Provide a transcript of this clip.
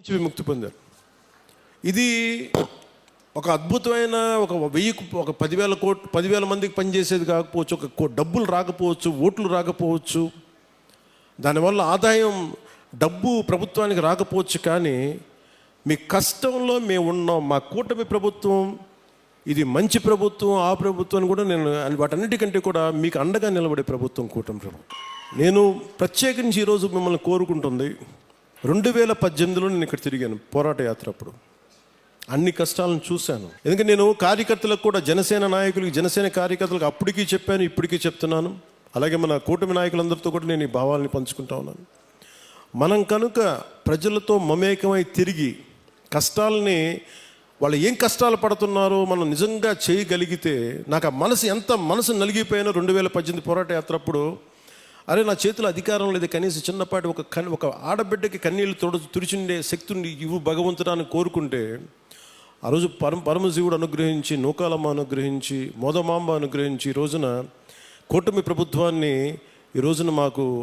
నుంచి విముక్తి పొందారు. ఇది ఒక అద్భుతమైన ఒక వెయ్యి ఒక పదివేల కోట్ పదివేల మందికి పనిచేసేది కాకపోవచ్చు ఒక కో- డబ్బులు రాకపోవచ్చు ఓట్లు రాకపోవచ్చు. దానివల్ల ఆదాయం డబ్బు ప్రభుత్వానికి రాకపోవచ్చు కానీ మీ కష్టంలో మేము ఉన్నాం మా కూటమి ప్రభుత్వం ఇది మంచి ప్రభుత్వం ఆ ప్రభుత్వం కూడా నేను వాటన్నిటికంటే కూడా మీకు అండగా నిలబడే ప్రభుత్వం కూటమి ప్రభుత్వం. నేను ప్రత్యేకించి ఈరోజు మిమ్మల్ని కోరుకుంటుంది రెండు వేల పద్దెనిమిదిలో నేను ఇక్కడ తిరిగాను పోరాట యాత్ర అప్పుడు అన్ని కష్టాలను చూశాను. ఎందుకంటే నేను కార్యకర్తలకు కూడా జనసేన నాయకులకి జనసేన కార్యకర్తలకు అప్పటికీ చెప్పాను ఇప్పటికీ చెప్తున్నాను. అలాగే మన కూటమి నాయకులందరితో కూడా నేను ఈ భావాల్ని పంచుకుంటా ఉన్నాను. మనం కనుక ప్రజలతో మమేకమై తిరిగి కష్టాలని వాళ్ళు ఏం కష్టాలు పడుతున్నారో మనం నిజంగా చేయగలిగితే నాకు ఆ మనసు ఎంత మనసు నలిగిపోయానో రెండు వేల పద్దెనిమిది పోరాట యాత్ర అప్పుడు అరే నా చేతిలో అధికారం లేదు కనీసం చిన్నపాటి ఒక కన్ ఒక ఆడబిడ్డకి కన్నీళ్ళు తొడ తుడిచిండే శక్తిని ఇవ్వు భగవంతుడాన్ని కోరుకుంటే ఆ రోజు పరమ పరమశివుడు అనుగ్రహించి నూకాలమ్మ అనుగ్రహించి మోదమాంబ అనుగ్రహించి ఈ రోజున కూటమి ప్రభుత్వాన్ని ఈ రోజున మాకు